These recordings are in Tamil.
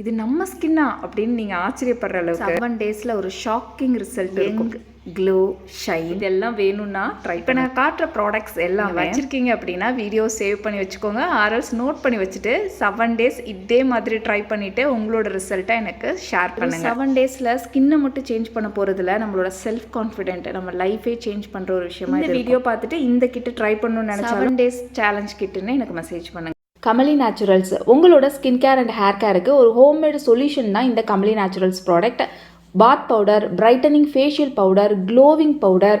இது நம்ம ஸ்கின்னா அப்படின்னு நீங்கள் ஆச்சரியப்படுற அளவுக்கு செவன் டேஸில் ஒரு ஷாக்கிங் ரிசல்ட் இருக்கும். க்ளோ ஷைன் இதெல்லாம் வேணும்னா ட்ரை இப்போ நான் காட்டுற ப்ராடக்ட்ஸ் எல்லாம் வச்சுருக்கீங்க அப்படின்னா வீடியோ சேவ் பண்ணி வச்சுக்கோங்க. ஆர்எல்ஸ் நோட் பண்ணி வச்சுட்டு செவன் டேஸ் இதே மாதிரி ட்ரை பண்ணிவிட்டு உங்களோட ரிசல்ட்டை எனக்கு ஷேர் பண்ணுங்க. செவன் டேஸில் ஸ்கின்னை மட்டும் சேஞ்ச் பண்ண போகிறதுல நம்மளோட செல்ஃப் கான்ஃபிடென்ட் நம்ம லைஃபே சேஞ்ச் பண்ணுற ஒரு விஷயமா இந்த வீடியோ பார்த்துட்டு இந்த கிட்ட ட்ரை பண்ணணும்னு நினச்சா செவன் டேஸ் சேலஞ்ச் கிட்டுன்னு எனக்கு மெசேஜ் பண்ணுங்க. கமலி நேச்சுரல்ஸ் உங்களோட ஸ்கின் கேர் அண்ட் ஹேர் கேருக்கு ஒரு ஹோம்மேடு சொல்யூஷன் தான் இந்த Kamali naturals product bath powder brightening facial powder glowing powder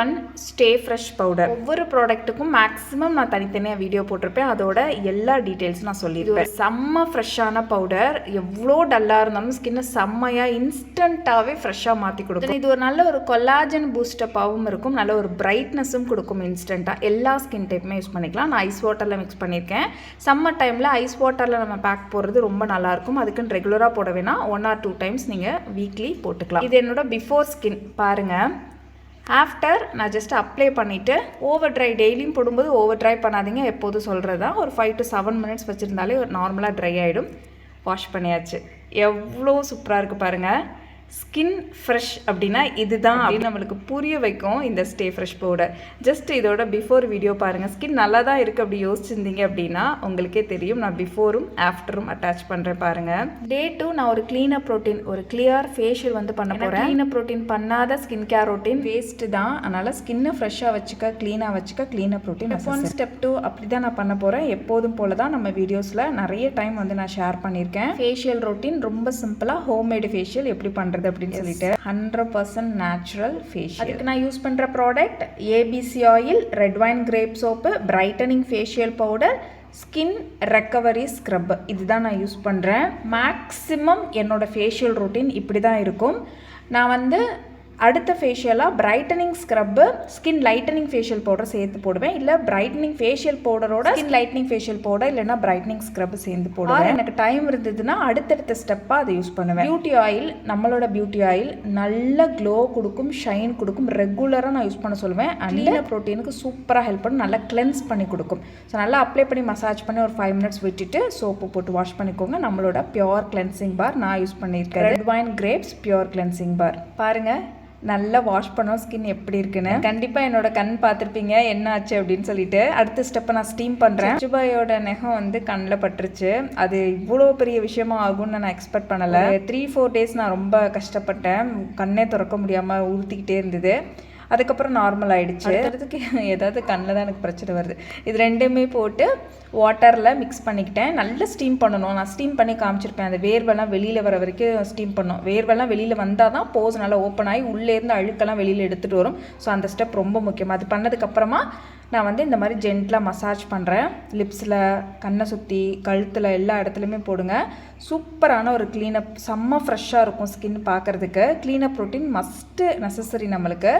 one stay fresh powder ஒவ்வொரு ப்ராடக்ட்டுக்கும் மேக்ஸிமம் நான் தனித்தனியாக வீடியோ போட்டிருப்பேன். அதோட எல்லா டீட்டெயில்ஸும் நான் சொல்லியிருப்பேன். செம்ம ஃப்ரெஷ்ஷான பவுடர் எவ்வளோ டல்லாக இருந்தாலும் ஸ்கின்னை செம்மையாக இன்ஸ்டண்ட்டாகவே ஃப்ரெஷ்ஷாக மாற்றி கொடுக்கும். இது ஒரு நல்ல ஒரு கொலாஜன் பூஸ்டப்பாகவும் இருக்கும். நல்ல ஒரு பிரைட்னஸும் கொடுக்கும் இன்ஸ்டண்ட்டாக எல்லா ஸ்கின் டைப்புமே யூஸ் பண்ணிக்கலாம். நான் ஐஸ் வாட்டரில் மிக்ஸ் பண்ணியிருக்கேன். சம்மர் டைமில் ஐஸ் வாட்டரில் நம்ம பேக் போடுறது ரொம்ப நல்லாயிருக்கும் அதுக்குன்னு ரெகுலராக போட வேணாம். ஒன் ஆர் டூ டைம்ஸ் நீங்கள் வீக்லி போட்டுக்கலாம். இது என்னோட பிஃபோர் ஸ்கின் பாருங்கள் ஆஃப்டர் நான் ஜஸ்ட் அப்ளை பண்ணிவிட்டு ஓவர் ட்ரை டெய்லியும் போடும்போது ஓவர் ட்ரை பண்ணாதீங்க. எப்போதும் சொல்கிறது தான் ஒரு ஃபைவ் டு செவன் மினிட்ஸ் வச்சுருந்தாலே ஒரு நார்மலாக ட்ரை ஆகிடும் வாஷ் பண்ணியாச்சு. எவ்வளோ சூப்பராக இருக்குது பாருங்கள் ஸ்கின் ஃப்ரெஷ் அப்படின்னா இதுதான் அப்படின்னு நம்மளுக்கு புரிய வைக்கும் இந்த ஸ்டே ஃப்ரெஷ் பவுடர் ஜஸ்ட் இதோட பிஃபோர் வீடியோ பாருங்கள் ஸ்கின் நல்லா தான் இருக்குது அப்படி யோசிச்சிருந்தீங்க அப்படின்னா உங்களுக்கே தெரியும். நான் பிஃபோரும் ஆஃப்டரும் அட்டாச் பண்ணுறேன் பாருங்கள் டே டூ நான் ஒரு க்ளீனப் ப்ரோட்டீன் ஒரு கிளியர் ஃபேஷியல் வந்து பண்ண போகிறேன் க்ளீனப் ப்ரோட்டீன் பண்ணாத ஸ்கின் கேர் ரொட்டீன் வேஸ்ட்டு தான். அதனால் ஸ்கின்னை ஃப்ரெஷ்ஷாக வச்சுக்க க்ளீனாக வச்சுக்க cleanup protein one step two அப்படி தான் நான் பண்ண போகிறேன் எப்போதும் போல தான் நம்ம வீடியோஸில் நிறைய டைம் வந்து நான் ஷேர் பண்ணியிருக்கேன். ஃபேஷியல் ரொட்டீன் ரொம்ப சிம்பிளாக ஹோம்மேடு ஃபேஷியல் எப்படி பண்ணுறது அப்படின்னு சொல்லிட்டு. ஹண்ட்ரட் பர்சன்ட் நேச்சுரல் ஃபேஷியல் அதுக்கு நான் யூஸ் பண்ணுற product ABC oil red wine grape soap brightening facial powder skin recovery scrub இதுதான் நான் யூஸ் பண்ணுறேன் மேக்ஸிமம் என்னோட ஃபேஷியல் ரொட்டீன் இப்படி தான் இருக்கும். நான் வந்து அடுத்த ஃபேஷியலாக brightening scrub skin lightening facial powder சேர்த்து போடுவேன். இல்லை பிரைட்டனிங் ஃபேஷியல் பவுடரோட ஸ்கின் லைட்டனிங் ஃபேஷியல் பவுடர் இல்லைனா பிரைட்டனிங் ஸ்க்ரப் சேர்ந்து போடுவேன். எனக்கு டைம் இருந்ததுன்னா அடுத்தடுத்த ஸ்டெப்பாக அதை யூஸ் பண்ணுவேன். பியூட்டி ஆயில் நம்மளோட பியூட்டி ஆயில் நல்ல க்ளோ கொடுக்கும் ஷைன் கொடுக்கும் ரெகுலராக நான் யூஸ் பண்ண சொல்லுவேன். அண்ட் ப்ரோட்டீனுக்கு சூப்பராக ஹெல்ப் பண்ணும் நல்லா கிளென்ஸ் பண்ணி கொடுக்கும். ஸோ நல்லா அப்ளை பண்ணி மசாஜ் பண்ணி ஒரு ஃபைவ் மினிட்ஸ் விட்டுட்டு சோப்பு போட்டு வாஷ் பண்ணிக்கோங்க. நம்மளோட பியோர் கிளென்சிங் பார் நான் யூஸ் பண்ணியிருக்கேன். Red wine grapes pure cleansing bar பாருங்கள் நல்லா வாஷ் பண்ணோம் ஸ்கின் எப்படி இருக்குன்னு. கண்டிப்பாக என்னோட கண் பார்த்துருப்பீங்க என்ன ஆச்சு அப்படின்னு சொல்லிட்டு. அடுத்த ஸ்டெப்பை நான் ஸ்டீம் பண்ணுறேன் சுபாயோட நெகம் வந்து கண்ணில் பட்டுருச்சு. அது இவ்வளோ பெரிய விஷயமா ஆகும்னு நான் எக்ஸ்பெக்ட் பண்ணலை. த்ரீ ஃபோர் டேஸ் நான் ரொம்ப கஷ்டப்பட்டேன். கண்ணே திறக்க முடியாமல் உறுத்திக்கிட்டே இருந்தது. அதுக்கப்புறம் நார்மல் ஆகிடுச்சு அதுக்கு ஏதாவது கண்ணில் தான் எனக்கு பிரச்சனை வருது. இது ரெண்டுமே போட்டு வாட்டரில் மிக்ஸ் பண்ணிக்கிட்டேன். நல்லா ஸ்டீம் பண்ணணும். நான் ஸ்டீம் பண்ணி காமிச்சிருப்பேன். அந்த வேர்வெல்லாம் வெளியில் வர வரைக்கும் ஸ்டீம் பண்ணணும் வேர்வெல்லாம் வெளியில் வந்தால் தான் போஸ் நல்லா ஓப்பன் ஆகி உள்ளேருந்து அழுக்கெல்லாம் வெளியில் எடுத்துகிட்டு வரும். ஸோ அந்த ஸ்டெப் ரொம்ப முக்கியம். அது பண்ணதுக்கப்புறமா நான் வந்து இந்த மாதிரி ஜென்டலாக மசாஜ் பண்ணுறேன் லிப்ஸில் கண்ணை சுற்றி கழுத்தில் எல்லா இடத்துலையுமே போடுங்க. சூப்பரான ஒரு க்ளீனப் செம்ம ஃப்ரெஷ்ஷாக இருக்கும் ஸ்கின் பார்க்குறதுக்கு க்ளீனப் ப்ரோட்டீன் மஸ்ட்டு நெசசரி நம்மளுக்கு.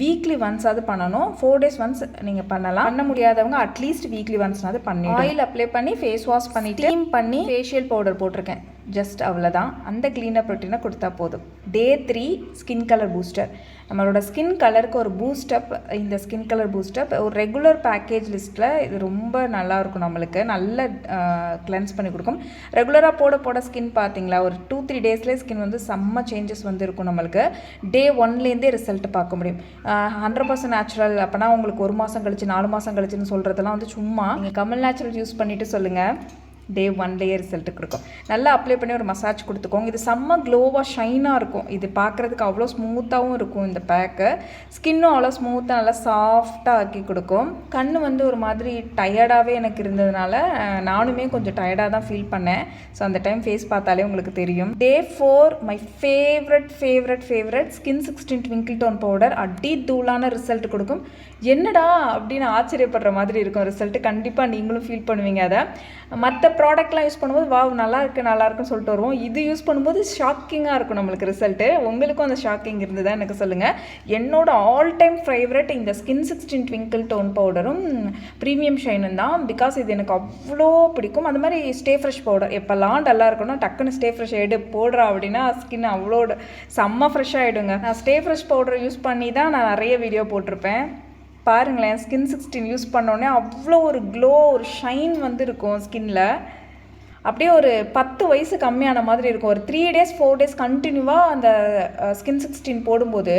வீக்லி ஒன்ஸ் அது பண்ணணும். ஃபோர் டேஸ் ஒன்ஸ் நீங்கள் பண்ணலாம். பண்ண முடியாதவங்க அட்லீஸ்ட் வீக்லி ஒன்ஸ்னாவது பண்ணி ஆயில் அப்ளை பண்ணி ஃபேஸ் வாஷ் பண்ணி க்ளீன் பண்ணி ஃபேஷியல் பவுடர் போட்டிருக்கேன். ஜஸ்ட் அவ்வளோதான் அந்த க்ளீனப் ப்ரோட்டீனை கொடுத்தா போதும். Day three skin colour booster நம்மளோட ஸ்கின் கலருக்கு ஒரு பூஸ்டப் இந்த ஸ்கின் கலர் பூஸ்டப் ஒரு ரெகுலர் பேக்கேஜ் லிஸ்ட்டில் இது ரொம்ப நல்லா இருக்கும் நம்மளுக்கு. நல்ல கிளென்ஸ் பண்ணி கொடுக்கும். ரெகுலராக போட போட ஸ்கின் பார்த்தீங்களா? ஒரு டூ த்ரீ டேஸ்லேயே ஸ்கின் வந்து செம்ம சேஞ்சஸ் வந்து இருக்கும் நம்மளுக்கு டே ஒன்லேருந்தே ரிசல்ட் பார்க்க முடியும். ஹண்ட்ரட் பர்சன்ட் நேச்சுரல் அப்போனா உங்களுக்கு ஒரு மாதம் கழிச்சு நாலு மாதம் கழிச்சுன்னு சொல்கிறதெல்லாம் வந்து சும்மா நீங்கள் கமல் நேச்சுரல் யூஸ் பண்ணிவிட்டு சொல்லுங்கள் டே ஒன்லேயே ரிசல்ட்டு கொடுக்கும். நல்லா அப்ளை பண்ணி ஒரு மசாஜ் கொடுத்துக்கோங்க. இது செம்ம க்ளோவாக ஷைனாக இருக்கும். இது பார்க்குறதுக்கு அவ்வளோ ஸ்மூத்தாகவும் இருக்கும் இந்த பேக்கு ஸ்கின்னும் அவ்வளோ ஸ்மூத்தாக நல்லா சாஃப்டாக ஆக்கி கொடுக்கும். கண் வந்து ஒரு மாதிரி டயர்டாகவே எனக்கு இருந்ததுனால நானுமே கொஞ்சம் டயர்டாக தான் ஃபீல் பண்ணேன். ஸோ அந்த டைம் ஃபேஸ் பார்த்தாலே உங்களுக்கு தெரியும். Day four my favourite favourite favourite skin sixteen twinkle tone powder அடி தூளான ரிசல்ட் கொடுக்கும். என்னடா அப்படின்னு ஆச்சரியப்படுற மாதிரி இருக்கும் ரிசல்ட் கண்டிப்பாக நீங்களும் ஃபீல் பண்ணுவீங்க அதை. மற்ற ப்ராடக்ட்லாம் யூஸ் பண்ணும்போது வாவ் நல்லா இருக்கு நல்லா இருக்குன்னு சொல்லிட்டு வருவோம். இது யூஸ் பண்ணும்போது ஷாக்கிங்காக இருக்கும் நம்மளுக்கு ரிசல்ட்டு உங்களுக்கும் அந்த ஷாக்கிங் இருந்ததா எனக்கு சொல்லுங்கள் என்னோட ஆல் டைம் ஃபேவரட் இந்த ஸ்கின் சிக்ஸ்டீன் ட்விங்கிள் டோன் பவுடரும் ப்ரீமியம் ஷைனும் தான். பிகாஸ் இது எனக்கு அவ்வளோ பிடிக்கும். அது மாதிரி ஸ்டே ஃப்ரெஷ் பவுடர் எப்போல்லாம் டல்லாக இருக்கணும் டக்குன்னு ஸ்டே ஃப்ரெஷ் எடு போடுறா அப்படின்னா ஸ்கின் அவ்வளோ செம்ம ஃப்ரெஷ் ஆகிடுங்க நான் ஸ்டே ஃப்ரெஷ் பவுடர் யூஸ் பண்ணி தான் நான் நிறைய வீடியோ போட்டிருப்பேன். பாருங்களேன் ஸ்கின் சிக்ஸ்டீன் யூஸ் பண்ணோடனே அவ்வளோ ஒரு க்ளோ ஒரு ஷைன் வந்து இருக்கும் ஸ்கின்ல அப்படியே ஒரு பத்து வயசு கம்மியான மாதிரி இருக்கும். ஒரு த்ரீ டேஸ் ஃபோர் டேஸ் கண்டினியூவாக அந்த ஸ்கின் சிக்ஸ்டீன் போடும்போது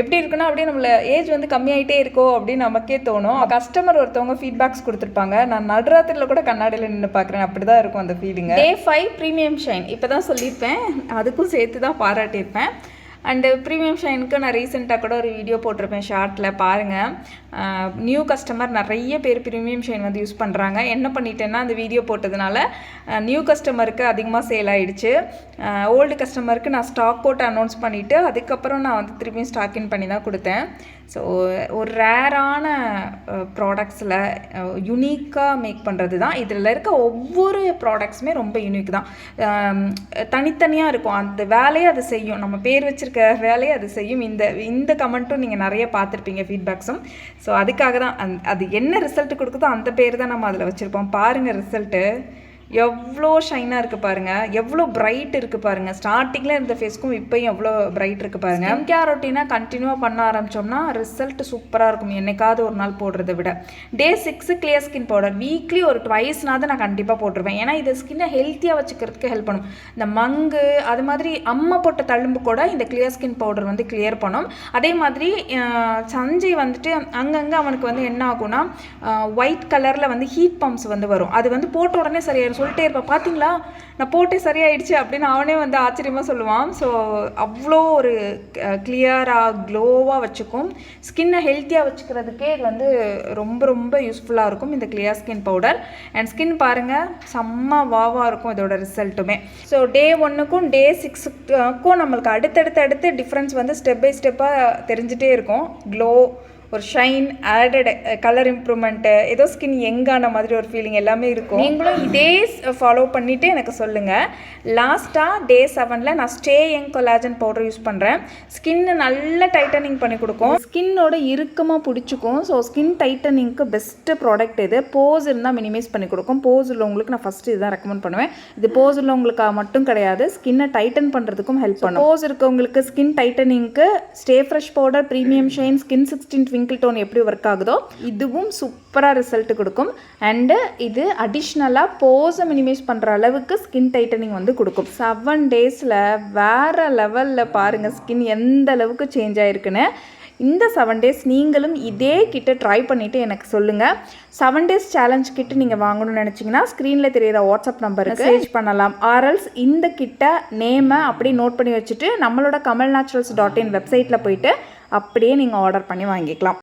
எப்படி இருக்குன்னா அப்படியே நம்மள ஏஜ் வந்து கம்மியாயிட்டே இருக்கோ அப்படின்னு நமக்கே தோணும். கஸ்டமர் ஒருத்தவங்க ஃபீட்பேக்ஸ் கொடுத்துருப்பாங்க. நான் நடுராத்திரியில் கூட கண்ணாடியில் நின்று பார்க்குறேன். அப்படி தான் இருக்கும் அந்த feeling day five premium shine இப்போ தான் சொல்லியிருப்பேன். அதுக்கும் சேர்த்து தான் பாராட்டியிருப்பேன். அண்டு ப்ரீமியம் ஷைனுக்கு நான் ரீசெண்டாக கூட ஒரு வீடியோ போட்டிருப்பேன் ஷார்ட்டில் பாருங்கள் நியூ கஸ்டமர் நிறைய பேர் ப்ரீமியம் ஷைன் வந்து யூஸ் பண்ணுறாங்க என்ன பண்ணிட்டேன்னா அந்த வீடியோ போட்டதுனால நியூ கஸ்டமருக்கு அதிகமாக சேல் ஆகிடுச்சு ஓல்டு கஸ்டமருக்கு நான் ஸ்டாக் போட்டு அனௌன்ஸ் பண்ணிவிட்டு அதுக்கப்புறம் நான் வந்து திரும்பியும் ஸ்டாக் இன் பண்ணி தான் கொடுத்தேன். ஸோ ஒரு ரேரான ப்ராடக்ட்ஸில் யுனிக்காக மேக் பண்ணுறது தான். இதில் இருக்க ஒவ்வொரு ப்ராடக்ட்ஸுமே ரொம்ப யூனிக் தான். தனித்தனியாக இருக்கும். அந்த வேலையை அது செய்யும். நம்ம பேர் வச்சிருக்க வேலையை அது செய்யும். இந்த இந்த கமெண்ட்டும் நீங்கள் நிறைய பார்த்துருப்பீங்க ஃபீட்பேக்ஸும் ஸோ அதுக்காக தான் அந் அது என்ன ரிசல்ட் கொடுக்குதோ அந்த பேர் தான் நம்ம அதில் வச்சுருப்போம். பாருங்கள் ரிசல்ட்டு எவ்வளோ ஷைனாக இருக்குது பாருங்கள் எவ்வளோ பிரைட் இருக்குது பாருங்கள் ஸ்டார்டிங்கில் இருந்த ஃபேஸ்க்கும் இப்போயும் எவ்வளோ பிரைட் இருக்குது பாருங்கள் ஸ்கின் கேர் ரொட்டீனாக கண்டினியூவாக பண்ண ஆரம்பிச்சோம்னா ரிசல்ட் சூப்பராக இருக்கும். என்னைக்காவது ஒரு நாள் போடுறத விட. Day six clear skin powder weekly ஒரு ட்வைஸ்னாவது நான் கண்டிப்பாக போட்டுருவேன். ஏன்னா இது ஸ்கின்னை ஹெல்த்தியாக வச்சுக்கிறதுக்கு ஹெல்ப் பண்ணும். இந்த மங்கு அது மாதிரி அம்மா போட்ட தழும்பு கூட இந்த கிளியர் ஸ்கின் பவுடர் வந்து கிளியர் பண்ணும். அதே மாதிரி சஞ்சய் வந்துட்டு அங்கங்கே அவனுக்கு வந்து என்ன ஆகும்னா ஒயிட் கலரில் வந்து ஹீட் பம்ப்ஸ் வந்து வரும். அது வந்து போட்ட உடனே சரியாக அப்படின்னு சொல்லிட்டே இருப்பேன் பார்த்தீங்களா நான் போட்டே சரியாயிடுச்சு அப்படின்னு அவனே வந்து ஆச்சரியமாக சொல்லுவான். ஸோ அவ்வளோ ஒரு கிளியராக க்ளோவாக வச்சுக்கும். ஸ்கின்னை ஹெல்த்தியாக வச்சுக்கிறதுக்கே இது வந்து ரொம்ப ரொம்ப யூஸ்ஃபுல்லாக இருக்கும் இந்த clear skin powder and skin பாருங்கள் செம்ம வாவாக இருக்கும் இதோட ரிசல்ட்டுமே ஸோ டே ஒன்றுக்கும் டே சிக்ஸுக்கும் நம்மளுக்கு அடுத்தடுத்து அடுத்து டிஃப்ரென்ஸ் வந்து ஸ்டெப் பை ஸ்டெப்பாக தெரிஞ்சிட்டே இருக்கும். க்ளோ ஒரு ஷைன் ஆடட் கலர் இம்ப்ரூவ்மெண்ட்டு ஏதோ ஸ்கின் எங்கான மாதிரி ஒரு ஃபீலிங் எல்லாமே இருக்கும். நீங்களும் இதே ஃபாலோ பண்ணிவிட்டு எனக்கு சொல்லுங்கள் லாஸ்ட்டாக டே செவனில் நான் stay young collagen powder use பண்ணுறேன் ஸ்கின்னு நல்ல டைட்டனிங் பண்ணி கொடுக்கும். ஸ்கின்னோட இறுக்கமாக பிடிச்சிக்கும். ஸோ ஸ்கின் டைட்டனிங்க்கு பெஸ்ட்டு ப்ராடக்ட் இது போஸ் இருந்தால் மினிமைஸ் பண்ணி கொடுக்கும். போஸ் உள்ளவங்களுக்கு நான் ஃபஸ்ட்டு இதுதான் ரெக்கமெண்ட் பண்ணுவேன். இது போஸ் உள்ளவங்களுக்கு மட்டும் கிடையாது. ஸ்கின்னை டைட்டன் பண்ணுறதுக்கும் ஹெல்ப் பண்ணும். போஸ் இருக்கவங்களுக்கு skin டைட்டனிங்க்கு stay fresh powder premium shine skin sixteen twinkle tone எப்படி ஒர்க் ஆகுதோ இதுவும் சூப்பராக ரிசல்ட் கொடுக்கும். அண்டு இது அடிஷ்னலாக போஸை மினிமைஸ் பண்ணுற அளவுக்கு ஸ்கின் டைட்டனிங் வந்து கொடுக்கும். செவன் டேஸில் வேறு லெவலில் பாருங்கள் ஸ்கின் எந்த அளவுக்கு சேஞ்ச் ஆயிருக்குன்னு. இந்த செவன் டேஸ் நீங்களும் இதே கிட்ட ட்ரை பண்ணிவிட்டு எனக்கு சொல்லுங்கள் செவன் டேஸ் சேலஞ்ச் கிட்ட நீங்கள் வாங்கணும்னு நினச்சிங்கன்னா ஸ்க்ரீனில் தெரியிற வாட்ஸ்அப் நம்பருக்கு மெசேஜ் பண்ணலாம். ஆர்எல்ஸ் இந்த கிட்ட நேமை அப்படியே நோட் பண்ணி வச்சுட்டு நம்மளோட கமல் நேச்சுரல்ஸ் டாட் இன் வெப்சைட்டில் போயிட்டு அப்படியே நீங்கள் ஆர்டர் பண்ணி வாங்கிக்கலாம்.